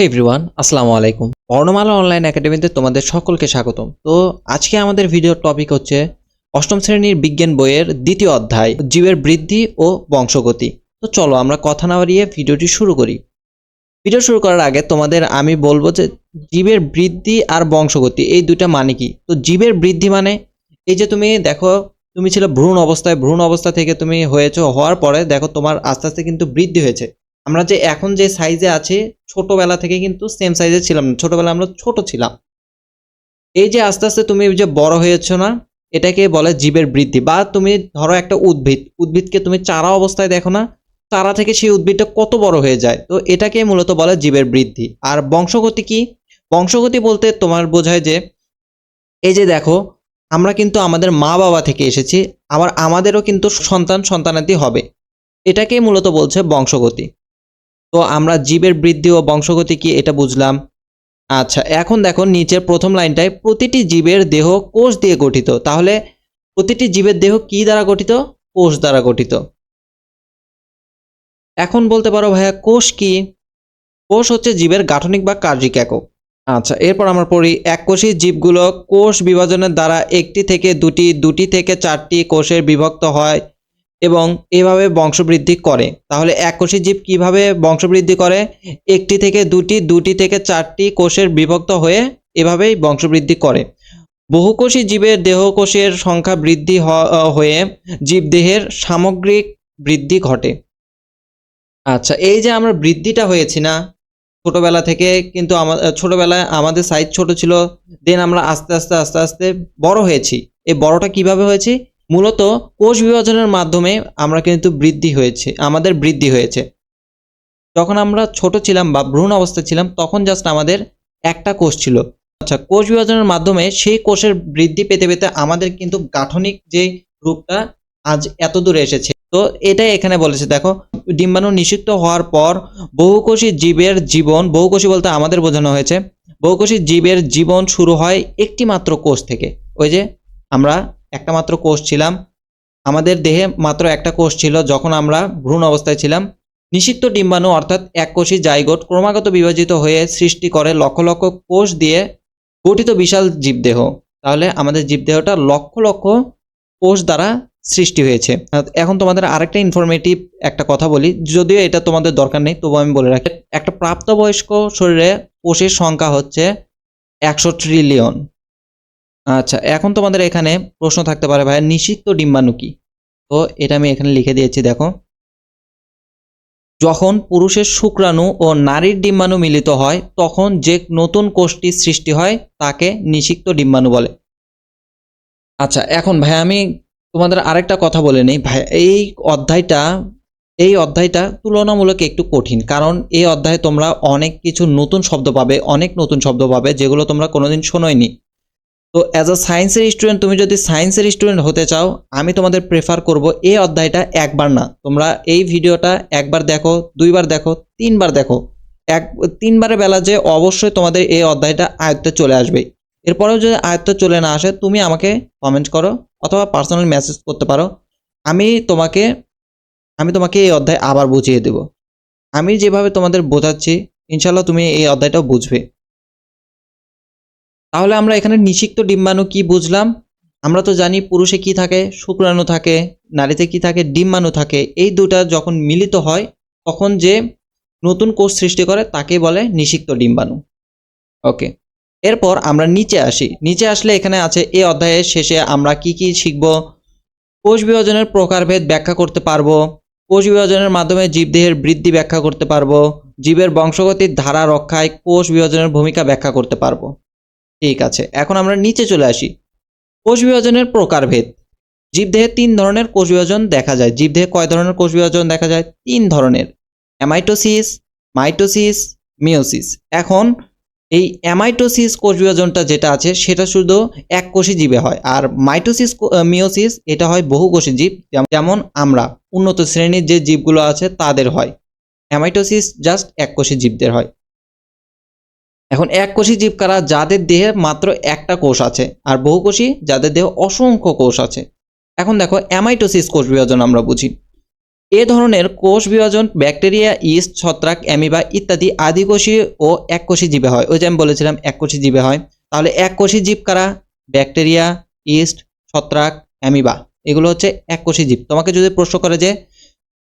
হে everyone আসসালামু আলাইকুম। বর্ণমালা অনলাইন একাডেমিতে তোমাদের সকলকে স্বাগতম। তো আজকে আমাদের ভিডিওর টপিক হচ্ছে অষ্টম শ্রেণির বিজ্ঞান বইয়ের দ্বিতীয় অধ্যায়, জীবের বৃদ্ধি ও বংশগতি। তো চলো আমরা কথা না বাড়িয়ে ভিডিওটি শুরু করি। ভিডিও শুরু করার আগে তোমাদের আমি বলব যে জীবের বৃদ্ধি আর বংশগতি, এই দুইটা মানে কি? তো জীবের বৃদ্ধি মানে এই যে তুমি দেখো, তুমি ছিল ভ্রূণ অবস্থায়, ভ্রূণ অবস্থা থেকে তুমি হয়েছো হওয়ার পরে দেখো তোমার আস্তে আস্তে কিন্তু বৃদ্ধি হয়েছে। আমরা যে এখন যে সাইজে আছে, ছোটবেলা থেকে কিন্তু সেম সাইজে ছিলাম না। ছোটবেলা আমরা ছোট ছিলাম। এই যে আস্তে আস্তে তুমি যে বড় হয়েছো না, এটাকে বলে জীবের বৃদ্ধি। বা তুমি ধরো একটা উদ্ভিদ, উদ্ভিদকে তুমি চারা অবস্থায় দেখো না, চারা থেকে সেই উদ্ভিদটা কত বড় হয়ে যায়? তো এটাকে মূলত বলে জীবের বৃদ্ধি। আর বংশগতি কি? বংশগতি বলতে তোমার বোঝায় যে, এই যে দেখো, আমরা কিন্তু আমাদের মা বাবা থেকে এসেছি, আবার আমাদেরও কিন্তু সন্তান সন্তানাদি হবে। এটাকেই মূলত বলছে বংশগতি। তো আমরা জীবের বৃদ্ধি ও বংশগতি কি এটা বুঝলাম? আচ্ছা এখন দেখো নিচের প্রথম লাইনটায় প্রতিটি জীবের দেহ কোষ দিয়ে গঠিত। তাহলে প্রতিটি জীবের দেহ কি দ্বারা গঠিত? কোষ দ্বারা গঠিত। এখন বলতে পারো ভাইয়া কোষ কি? কোষ হচ্ছে জীবের গাঠনিক বা কার্যিক একক। আচ্ছা এরপর আমরা পড়ি এককোষী জীবগুলো কোষ বিভাজনের দ্বারা একটি থেকে দুটি দুটি থেকে চারটি কোষের বিভক্ত হয়। এবং এভাবে বংশবৃদ্ধি করে। তাহলে এককোষী জীব কীভাবে বংশবৃদ্ধি করে? একটি থেকে দুটি দুটি থেকে চারটি কোষের বিভক্ত হয়ে এভাবেই বংশবৃদ্ধি করে। বহুকোষী জীবের দেহকোষের সংখ্যা বৃদ্ধি হয়ে জীবদেহের সামগ্রিক বৃদ্ধি ঘটে। আচ্ছা এই যে আমরা বৃদ্ধিটা হয়েছি না, ছোটবেলা থেকে কিন্তু আমা- ছোটবেলায় আমাদের সাইজ ছোট ছিল দেন আমরা আস্তে আস্তে আস্তে আস্তে বড় হয়েছি। এই বড়টা কীভাবে হয়েছে? মূলত কোষ বিভাজনের মাধ্যমে আমরা কিন্তু বৃদ্ধি হয়েছে, আমাদের বৃদ্ধি হয়েছে। যখন আমরা ছোট ছিলাম বা ভ্রূণ অবস্থায় ছিলাম, তখন জাস্ট আমাদের একটা কোষ ছিল। আচ্ছা কোষ বিভাজনের মাধ্যমে সেই কোষের বৃদ্ধি পেতে পেতে আমাদের কিন্তু গাঠনিক যে রূপটা আজ এত দূরে এসেছে। তো এটাই এখানে বলেছে, দেখো, ডিম্বাণু নিষিক্ত হওয়ার পর বহুকোষী জীবের জীবন, বহুকোষী বলতে আমাদের বোঝানো হয়েছে, বহুকোষী জীবের জীবন শুরু হয় একটি মাত্র কোষ থেকে। ওই যে আমরা একটা মাত্র কোষ ছিলাম। আমাদের দেহে মাত্র একটা কোষ ছিল যখন আমরা ভ্রূণ অবস্থায় ছিলাম। নিষিক্ত ডিম্বাণু অর্থাৎ এককোষী জাইগোট ক্রমাগত বিভাজিত হয়ে সৃষ্টি করে লক্ষ লক্ষ কোষ দিয়ে গঠিত বিশাল জীবদেহ। তাহলে আমাদের জীবদেহটা লক্ষ লক্ষ কোষ দ্বারা সৃষ্টি হয়েছে। এখন তোমাদের আরেকটা ইনফরমেটিভ একটা কথা বলি। যদিও এটা তোমাদের দরকার নেই তবু আমি বলে রাখি। একটা প্রাপ্তবয়স্ক শরীরে কোষের সংখ্যা হচ্ছে একশো ট্রিলিয়ন আচ্ছা এখন তোমাদের এখানে প্রশ্ন থাকতে পারে ভাই নিষিক্ত ডিম্বাণু কি? তো এটা আমি এখানে লিখে দিয়েছি, দেখো। যখন পুরুষের শুক্রাণু ও নারীর ডিম্বাণু মিলিত হয়, তখন যে নতুন কোষটি সৃষ্টি হয়, তাকে নিষিক্ত ডিম্বাণু বলে। আচ্ছা এখন ভাই আমি তোমাদের আরেকটা কথা বলে নিই। ভাই এই অধ্যায়টা এই অধ্যায়টা তুলনামূলক একটু কঠিন, কারণ এই অধ্যায়ে তোমরা অনেক কিছু নতুন শব্দ পাবে, অনেক নতুন শব্দ পাবে, যেগুলো তোমরা কোনোদিন শোনোইনি। তো অ্যাজ আ সায়েন্সের স্টুডেন্ট তুমি যদি সায়েন্সের স্টুডেন্ট হতে চাও, আমি তোমাদের প্রেফার করব এই অধ্যায়টা একবার না। তোমরা এই ভিডিওটা একবার দেখো, দুইবার দেখো, তিনবার দেখো। এক, তিনবারের বেলা যে অবশ্যই তোমাদের এই অধ্যায়টা আয়ত্তে চলে আসবে। এরপরেও যদি আয়ত্তে চলে না আসে, তুমি আমাকে কমেন্ট করো অথবা পার্সোনাল মেসেজ করতে পারো। আমি তোমাকে আমি তোমাকে এই অধ্যায় আবার বুঝিয়ে দেব। আমি যেভাবে তোমাদের বোঝাচ্ছি ইনশাল্লাহ তুমি এই অধ্যায়টাও বুঝবে। তাহলে আমরা এখানে নিষিক্ত ডিম্বাণু কি বুঝলাম? আমরা তো জানি পুরুষে কি থাকে, শুক্রাণু থাকে, নারীতে কি থাকে, ডিম্বাণু থাকে। এই দুটা যখন মিলিত হয়, তখন যে নতুন কোষ সৃষ্টি করে, তাকে বলে নিষিক্ত ডিম্বাণু। ওকে। এরপর আমরা নিচে আসি। নিচে আসলে এখানে আছে এই অধ্যায়ের শেষে আমরা কি কি শিখব? কোষ বিভাজনের প্রকারভেদ ব্যাখ্যা করতে পারব। কোষ বিভাজনের মাধ্যমে জীবদেহের বৃদ্ধি ব্যাখ্যা করতে পারব। জীবের বংশগতির ধারা রক্ষায় কোষ বিভাজনের ভূমিকা ব্যাখ্যা করতে পারব। ঠিক আছে, এখন আমরা নিচে চলে আসি। কোষ বিভাজনের প্রকারভেদ। জীবদেহে তিন ধরনের কোষ বিভাজন দেখা যায়। জীবদেহে কয় ধরনের কোষ বিভাজন দেখা যায়? তিন ধরনের। অ্যামাইটোসিস, মাইটোসিস মিওসিস এখন এই অ্যামাইটোসিস কোষ বিভাজনটা যেটা আছে, সেটা শুধু এক কোষী জীবে হয়। আর মাইটোসিস মিওসিস এটা হয় বহুকোষী জীব। যেমন আমরা, উন্নত শ্রেণির যে জীবগুলো আছে, তাদের হয়। অ্যামাইটোসিস জাস্ট এক কোষী জীবদের হয়। এখন এক কোষী জীব কারা যাদের দেহে মাত্র একটা কোষ আছে, আর বহুকোষী যাদের দেহে অসংখ্য কোষ আছে। এখন দেখো অ্যামাইটোসিস কোষ বিভাজন আমরা বুঝি। এ ধরনের কোষ বিভাজন ব্যাকটেরিয়া ইস্ট ছত্রাক, অ্যামিবা ইত্যাদি আদিকোষী ও এককোষী জীবে হয়। ওই যে আমি বলেছিলাম এককোষী জীবে হয়। তাহলে এককোষী জীব কারা ব্যাকটেরিয়া ইস্ট ছত্রাক, অ্যামিবা, এগুলো হচ্ছে এককোষী জীব। তোমাকে যদি প্রশ্ন করে যে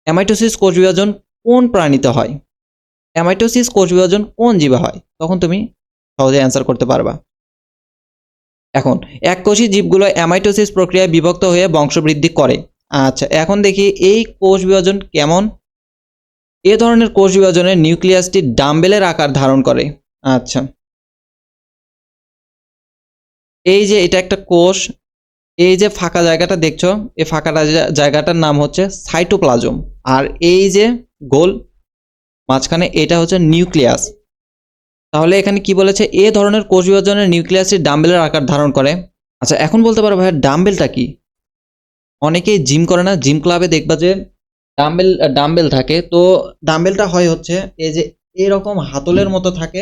অ্যামাইটোসিস কোষ বিভাজন কোন প্রাণীতে হয়? অ্যামাইটোসিস কোষ বিভাজন কোন জীবে হয়? তখন তুমি সহজে অ্যান্সার করতে পারবা। এখন এককোষী জীবগুলো অ্যামাইটোসিস প্রক্রিয়ায় বিভক্ত হয়ে বংশবৃদ্ধি করে। আচ্ছা এখন দেখি এই কোষ বিভাজন কেমন? এ ধরনের কোষ বিভাজনের নিউক্লিয়াসটি ডাম্বেলের আকার ধারণ করে। আচ্ছা। এই যে এটা একটা কোষ, এই যে ফাঁকা জায়গাটা দেখছ, এই ফাঁকা জায়গাটার নাম হচ্ছে সাইটোপ্লাজম আর এই যে গোল মাঝখানে এটা হচ্ছে নিউক্লিয়াস। তাহলে এখানে কি বলেছে? এ ধরনের কোষ বিভাজনের নিউক্লিয়াসটি ডাম্বেলের আকার ধারণ করে। আচ্ছা এখন বলতে পারো ভাইয়া, ডাম্বেলটা কি? অনেকেই জিম করে না, জিম ক্লাবে দেখবা যে ডাম্বেল ডাম্বেল থাকে। তো ডাম্বেলটা হয় হচ্ছে, এই যে এরকম হাতলের মতো থাকে,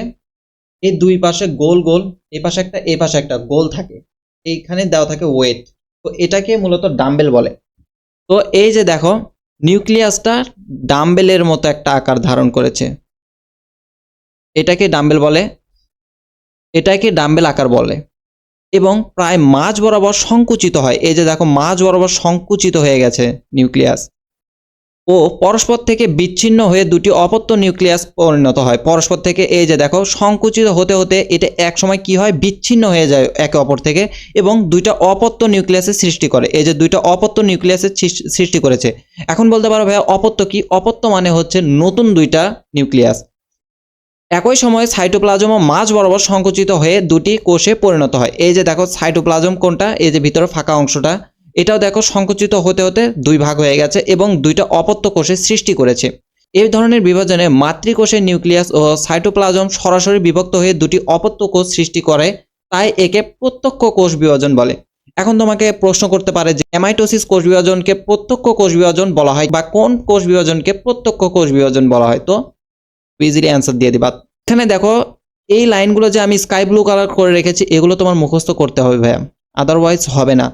এই দুই পাশে গোল গোল এই পাশে একটা এই পাশে একটা গোল থাকে। এইখানে দেওয়া থাকে ওয়েট তো এটাকে মূলত ডাম্বেল বলে। তো এই যে দেখো নিউক্লিয়াসটা ডাম্বেলের মতো একটা আকার ধারণ করেছে। এটাকে ডাম্বেল বলে, এটাকে ডাম্বেল আকার বলে এবং প্রায় মাঝ বরাবর সংকুচিত হয়। এই যে দেখো, মাঝ বরাবর সংকুচিত হয়ে গেছে নিউক্লিয়াস। ও পরস্পর থেকে বিচ্ছিন্ন হয়ে দুটি অপত্য নিউক্লিয়াস পরিণত হয়। পরস্পর থেকে এই যে দেখো, সংকুচিত হতে হতে এটা একসময় কি হয়? বিচ্ছিন্ন হয়ে যায় একে অপর থেকে এবং দুইটা অপত্য নিউক্লিয়াসের সৃষ্টি করে। এই যে দুইটা অপত্য নিউক্লিয়াসের সৃষ্টি- করেছে। এখন বলতে পারো ভাইয়া, অপত্য কি? অপত্য মানে হচ্ছে নতুন দুইটা নিউক্লিয়াস। একই সময়ে সাইটোপ্লাজম ও মাঝ বরাবর সংকুচিত হয়ে দুটি কোষে পরিণত হয়। এই যে দেখো, সাইটোপ্লাজম কোনটা? এই যে ভিতরে ফাঁকা অংশটা। এটাও দেখো সংকুচিত হতে হতে দুই ভাগ হয়ে গেছে এবং দুইটা অপত্য কোষের সৃষ্টি করেছে। এই ধরনের বিভাজনে মাতৃকোষের নিউক্লিয়াস ও সাইটোপ্লাজম সরাসরি বিভক্ত হয়ে দুটি অপত্য কোষ সৃষ্টি করে, তাই একে প্রত্যক্ষ কোষ বিভাজন বলে। এখন তোমাকে প্রশ্ন করতে পারে যে, অ্যামাইটোসিস কোষ বিভাজনকে প্রত্যক্ষ কোষ বিভাজন বলা হয় বা কোন কোষ বিভাজনকে প্রত্যক্ষ কোষ বিভাজন বলা হয়? তো ইজিলি অ্যান্সার দিয়ে দিবা। এখানে দেখো, এই লাইনগুলো যে আমি স্কাই ব্লু কালার করে রেখেছি, এগুলো তোমার মুখস্থ করতে হবে ভাইয়া। আদারওয়াইজ হবে না।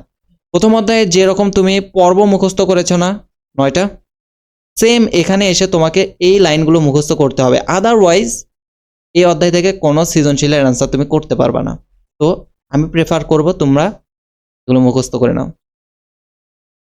প্রথম অধ্যায়ে যেরকম তুমি পর্ব মুখস্থ করেছ না, নয়টা? সেম এখানে এসে তোমাকে এই লাইনগুলো মুখস্থ করতে হবে। আদারওয়াইজ এই অধ্যায় থেকে কোনো সৃজনশীলের অ্যান্সার তুমি করতে পারবে না। তো আমি প্রেফার করব তোমরা এগুলো মুখস্থ করে নাও।